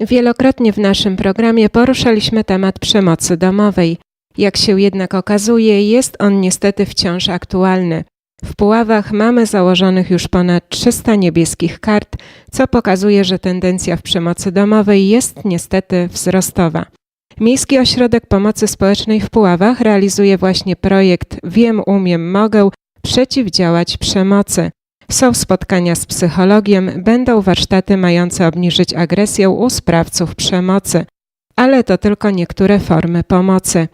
Wielokrotnie w naszym programie poruszaliśmy temat przemocy domowej. Jak się jednak okazuje, jest on niestety wciąż aktualny. W Puławach mamy założonych już ponad 300 niebieskich kart, co pokazuje, że tendencja w przemocy domowej jest niestety wzrostowa. Miejski Ośrodek Pomocy Społecznej w Puławach realizuje właśnie projekt Wiem, umiem, mogę przeciwdziałać przemocy. Są spotkania z psychologiem, będą warsztaty mające obniżyć agresję u sprawców przemocy, ale to tylko niektóre formy pomocy.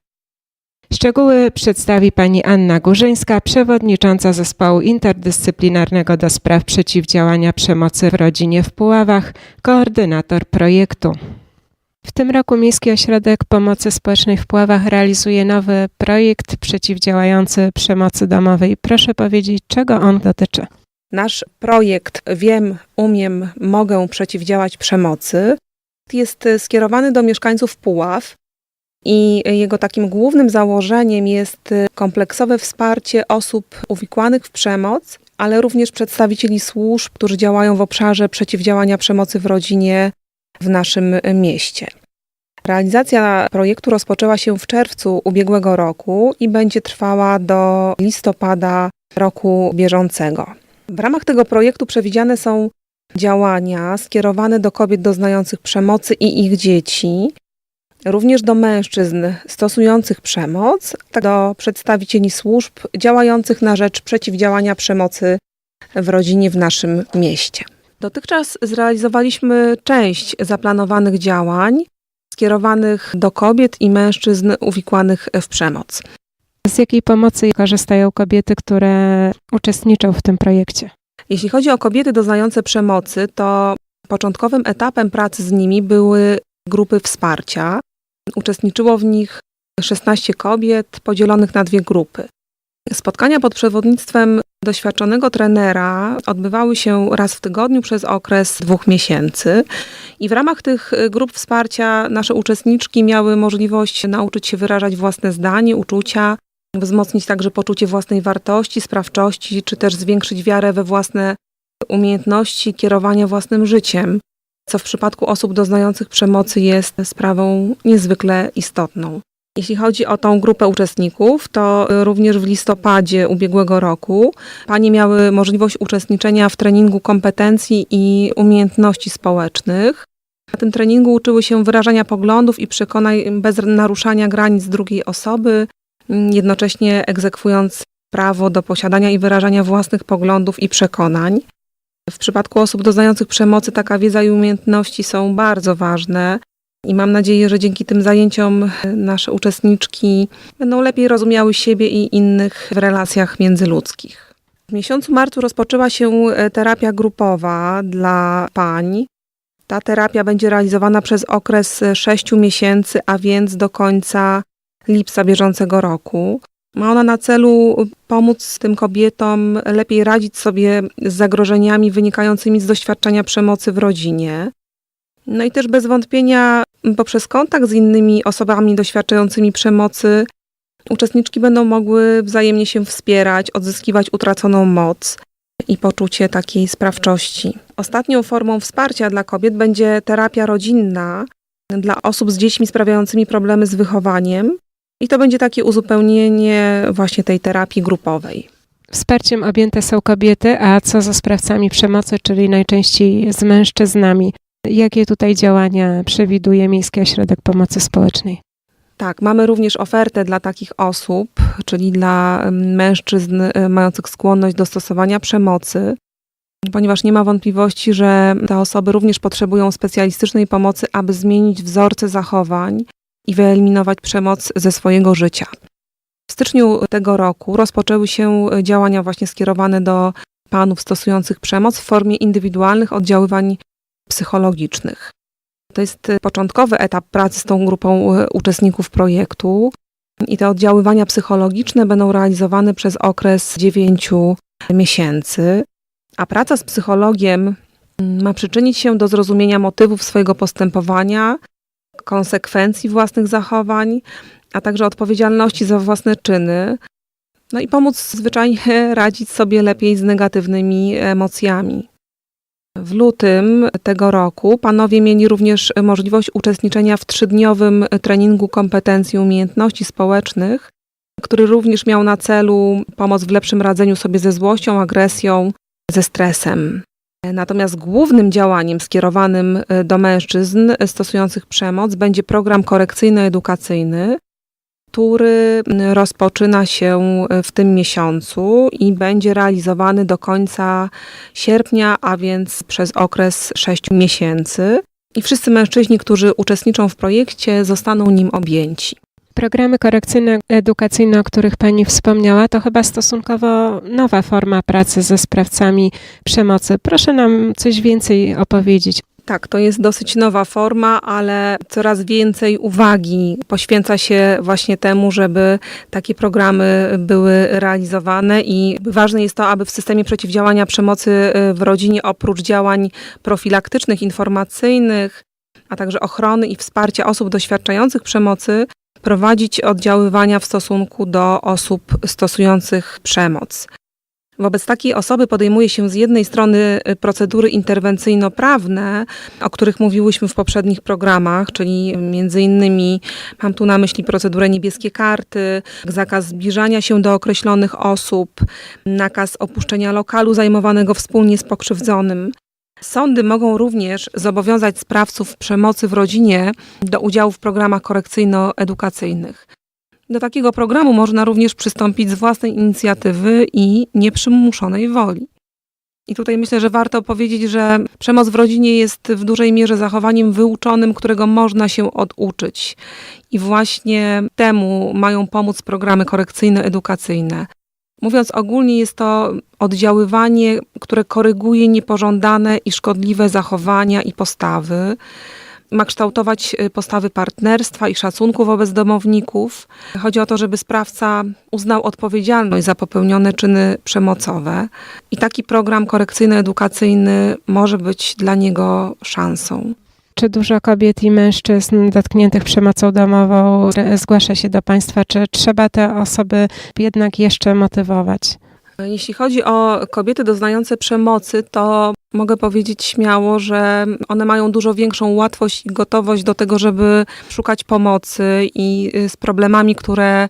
Szczegóły przedstawi pani Anna Górzyńska, przewodnicząca zespołu interdyscyplinarnego do spraw przeciwdziałania przemocy w rodzinie w Puławach, koordynator projektu. W tym roku Miejski Ośrodek Pomocy Społecznej w Puławach realizuje nowy projekt przeciwdziałający przemocy domowej. Proszę powiedzieć, czego on dotyczy? Nasz projekt Wiem, umiem, mogę przeciwdziałać przemocy jest skierowany do mieszkańców Puław i jego takim głównym założeniem jest kompleksowe wsparcie osób uwikłanych w przemoc, ale również przedstawicieli służb, którzy działają w obszarze przeciwdziałania przemocy w rodzinie w naszym mieście. Realizacja projektu rozpoczęła się w czerwcu ubiegłego roku i będzie trwała do listopada roku bieżącego. W ramach tego projektu przewidziane są działania skierowane do kobiet doznających przemocy i ich dzieci, również do mężczyzn stosujących przemoc, tak do przedstawicieli służb działających na rzecz przeciwdziałania przemocy w rodzinie w naszym mieście. Dotychczas zrealizowaliśmy część zaplanowanych działań skierowanych do kobiet i mężczyzn uwikłanych w przemoc. Z jakiej pomocy korzystają kobiety, które uczestniczą w tym projekcie? Jeśli chodzi o kobiety doznające przemocy, to początkowym etapem pracy z nimi były grupy wsparcia. Uczestniczyło w nich 16 kobiet podzielonych na dwie grupy. Spotkania pod przewodnictwem doświadczonego trenera odbywały się raz w tygodniu przez okres dwóch miesięcy. I w ramach tych grup wsparcia nasze uczestniczki miały możliwość nauczyć się wyrażać własne zdanie, uczucia, wzmocnić także poczucie własnej wartości, sprawczości, czy też zwiększyć wiarę we własne umiejętności kierowania własnym życiem, co w przypadku osób doznających przemocy jest sprawą niezwykle istotną. Jeśli chodzi o tą grupę uczestników, to również w listopadzie ubiegłego roku panie miały możliwość uczestniczenia w treningu kompetencji i umiejętności społecznych. Na tym treningu uczyły się wyrażania poglądów i przekonań bez naruszania granic drugiej osoby, jednocześnie egzekwując prawo do posiadania i wyrażania własnych poglądów i przekonań. W przypadku osób doznających przemocy taka wiedza i umiejętności są bardzo ważne. I mam nadzieję, że dzięki tym zajęciom nasze uczestniczki będą lepiej rozumiały siebie i innych w relacjach międzyludzkich. W miesiącu marcu rozpoczęła się terapia grupowa dla pań. Ta terapia będzie realizowana przez okres 6 miesięcy, a więc do końca lipca bieżącego roku. Ma ona na celu pomóc tym kobietom lepiej radzić sobie z zagrożeniami wynikającymi z doświadczenia przemocy w rodzinie. No i też bez wątpienia poprzez kontakt z innymi osobami doświadczającymi przemocy uczestniczki będą mogły wzajemnie się wspierać, odzyskiwać utraconą moc i poczucie takiej sprawczości. Ostatnią formą wsparcia dla kobiet będzie terapia rodzinna dla osób z dziećmi sprawiającymi problemy z wychowaniem. I to będzie takie uzupełnienie właśnie tej terapii grupowej. Wsparciem objęte są kobiety, a co ze sprawcami przemocy, czyli najczęściej z mężczyznami? Jakie tutaj działania przewiduje Miejski Ośrodek Pomocy Społecznej? Tak, mamy również ofertę dla takich osób, czyli dla mężczyzn mających skłonność do stosowania przemocy, ponieważ nie ma wątpliwości, że te osoby również potrzebują specjalistycznej pomocy, aby zmienić wzorce zachowań i wyeliminować przemoc ze swojego życia. W styczniu tego roku rozpoczęły się działania właśnie skierowane do panów stosujących przemoc w formie indywidualnych oddziaływań psychologicznych. To jest początkowy etap pracy z tą grupą uczestników projektu i te oddziaływania psychologiczne będą realizowane przez okres 9 miesięcy, a praca z psychologiem ma przyczynić się do zrozumienia motywów swojego postępowania, konsekwencji własnych zachowań, a także odpowiedzialności za własne czyny. No i pomóc zwyczajnie radzić sobie lepiej z negatywnymi emocjami. W lutym tego roku panowie mieli również możliwość uczestniczenia w trzydniowym treningu kompetencji i umiejętności społecznych, który również miał na celu pomoc w lepszym radzeniu sobie ze złością, agresją, ze stresem. Natomiast głównym działaniem skierowanym do mężczyzn stosujących przemoc będzie program korekcyjno-edukacyjny, który rozpoczyna się w tym miesiącu i będzie realizowany do końca sierpnia, a więc przez okres 6 miesięcy. I wszyscy mężczyźni, którzy uczestniczą w projekcie, zostaną nim objęci. Programy korekcyjno-edukacyjne, o których Pani wspomniała, to chyba stosunkowo nowa forma pracy ze sprawcami przemocy. Proszę nam coś więcej opowiedzieć. Tak, to jest dosyć nowa forma, ale coraz więcej uwagi poświęca się właśnie temu, żeby takie programy były realizowane i ważne jest to, aby w systemie przeciwdziałania przemocy w rodzinie oprócz działań profilaktycznych, informacyjnych, a także ochrony i wsparcia osób doświadczających przemocy, prowadzić oddziaływania w stosunku do osób stosujących przemoc. Wobec takiej osoby podejmuje się z jednej strony procedury interwencyjno-prawne, o których mówiłyśmy w poprzednich programach, czyli między innymi mam tu na myśli procedurę niebieskie karty, zakaz zbliżania się do określonych osób, nakaz opuszczenia lokalu zajmowanego wspólnie z pokrzywdzonym. Sądy mogą również zobowiązać sprawców przemocy w rodzinie do udziału w programach korekcyjno-edukacyjnych. Do takiego programu można również przystąpić z własnej inicjatywy i nieprzymuszonej woli. I tutaj myślę, że warto powiedzieć, że przemoc w rodzinie jest w dużej mierze zachowaniem wyuczonym, którego można się oduczyć. I właśnie temu mają pomóc programy korekcyjno-edukacyjne. Mówiąc ogólnie, jest to oddziaływanie, które koryguje niepożądane i szkodliwe zachowania i postawy. Ma kształtować postawy partnerstwa i szacunku wobec domowników. Chodzi o to, żeby sprawca uznał odpowiedzialność za popełnione czyny przemocowe. I taki program korekcyjno-edukacyjny może być dla niego szansą. Czy dużo kobiet i mężczyzn dotkniętych przemocą domową zgłasza się do Państwa? Czy trzeba te osoby jednak jeszcze motywować? Jeśli chodzi o kobiety doznające przemocy, to mogę powiedzieć śmiało, że one mają dużo większą łatwość i gotowość do tego, żeby szukać pomocy i z problemami, które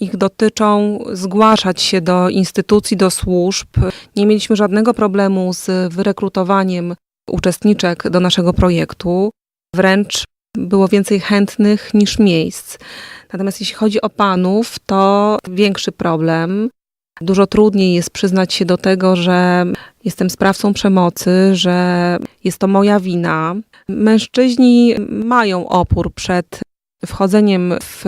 ich dotyczą, zgłaszać się do instytucji, do służb. Nie mieliśmy żadnego problemu z wyrekrutowaniem uczestniczek do naszego projektu. Wręcz było więcej chętnych niż miejsc. Natomiast jeśli chodzi o panów, to większy problem. Dużo trudniej jest przyznać się do tego, że jestem sprawcą przemocy, że jest to moja wina. Mężczyźni mają opór przed wchodzeniem w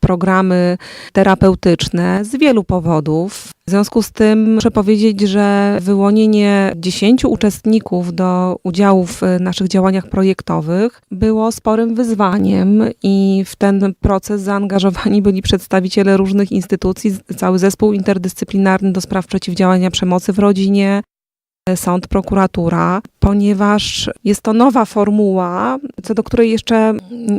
programy terapeutyczne z wielu powodów. W związku z tym muszę powiedzieć, że wyłonienie 10 uczestników do udziału w naszych działaniach projektowych było sporym wyzwaniem i w ten proces zaangażowani byli przedstawiciele różnych instytucji, cały zespół interdyscyplinarny do spraw przeciwdziałania przemocy w rodzinie, sąd, prokuratura, ponieważ jest to nowa formuła, co do której jeszcze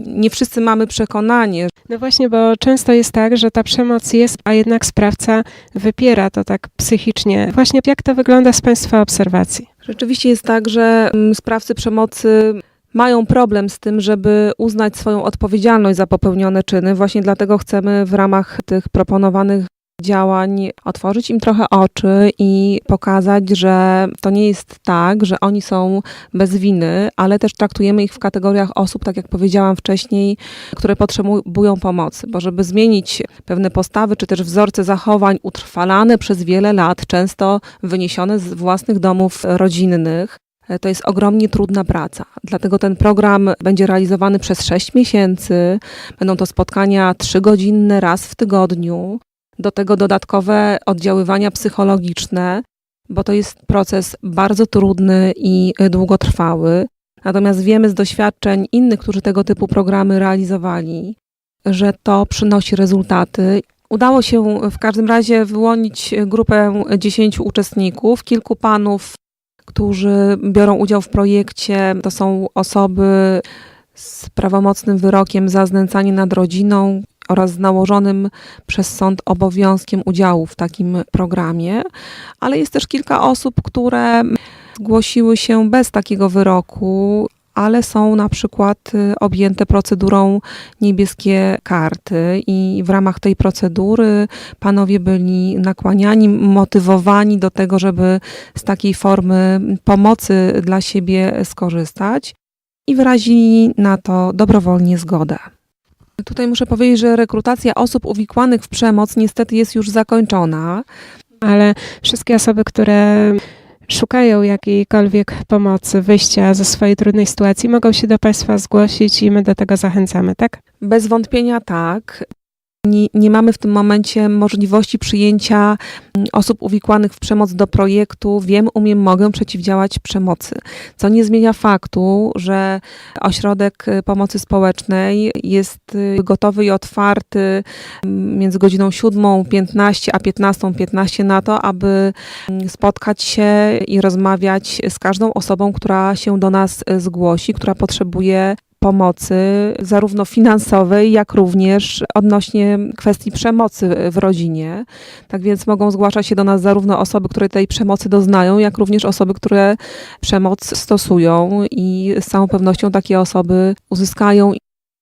nie wszyscy mamy przekonanie. No właśnie, bo często jest tak, że ta przemoc jest, a jednak sprawca wypiera to tak psychicznie. Właśnie jak to wygląda z Państwa obserwacji? Rzeczywiście jest tak, że sprawcy przemocy mają problem z tym, żeby uznać swoją odpowiedzialność za popełnione czyny. Właśnie dlatego chcemy w ramach tych proponowanych działań otworzyć im trochę oczy i pokazać, że to nie jest tak, że oni są bez winy, ale też traktujemy ich w kategoriach osób, tak jak powiedziałam wcześniej, które potrzebują pomocy, bo żeby zmienić pewne postawy czy też wzorce zachowań utrwalane przez wiele lat, często wyniesione z własnych domów rodzinnych, to jest ogromnie trudna praca. Dlatego ten program będzie realizowany przez 6 miesięcy. Będą to spotkania trzygodzinne raz w tygodniu do tego dodatkowe oddziaływania psychologiczne, bo to jest proces bardzo trudny i długotrwały. Natomiast wiemy z doświadczeń innych, którzy tego typu programy realizowali, że to przynosi rezultaty. Udało się w każdym razie wyłonić grupę 10 uczestników, kilku panów, którzy biorą udział w projekcie. To są osoby z prawomocnym wyrokiem za znęcanie nad rodziną, oraz z nałożonym przez sąd obowiązkiem udziału w takim programie, ale jest też kilka osób, które zgłosiły się bez takiego wyroku, ale są na przykład y, objęte procedurą niebieskie karty i w ramach tej procedury panowie byli nakłaniani, motywowani do tego, żeby z takiej formy pomocy dla siebie skorzystać i wyrazili na to dobrowolnie zgodę. Tutaj muszę powiedzieć, że rekrutacja osób uwikłanych w przemoc niestety jest już zakończona. Ale wszystkie osoby, które szukają jakiejkolwiek pomocy, wyjścia ze swojej trudnej sytuacji, mogą się do Państwa zgłosić i my do tego zachęcamy, tak? Bez wątpienia tak. Nie, nie mamy w tym momencie możliwości przyjęcia mm, osób uwikłanych w przemoc do projektu Wiem, umiem, mogę przeciwdziałać przemocy. Co nie zmienia faktu, że ośrodek y, pomocy społecznej jest y, gotowy i otwarty mm, między godziną 7.15 a 15.15 na to, aby mm, spotkać się i rozmawiać z każdą osobą, która się do nas y, zgłosi, która potrzebuje pomocy, zarówno finansowej, jak również odnośnie kwestii przemocy w rodzinie. Tak więc mogą zgłaszać się do nas zarówno osoby, które tej przemocy doznają, jak również osoby, które przemoc stosują i z całą pewnością takie osoby uzyskają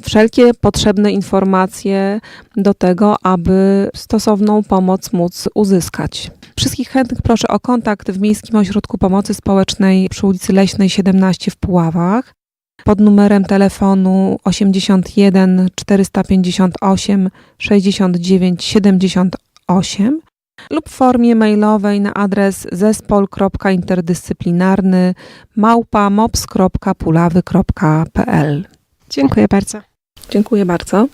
wszelkie potrzebne informacje do tego, aby stosowną pomoc móc uzyskać. Wszystkich chętnych proszę o kontakt w Miejskim Ośrodku Pomocy Społecznej przy ulicy Leśnej 17 w Puławach pod numerem telefonu 81 458 69 78 lub w formie mailowej na adres zespol.interdyscyplinarny małpa mops.pulawy.pl. Dziękuję bardzo. Dziękuję bardzo.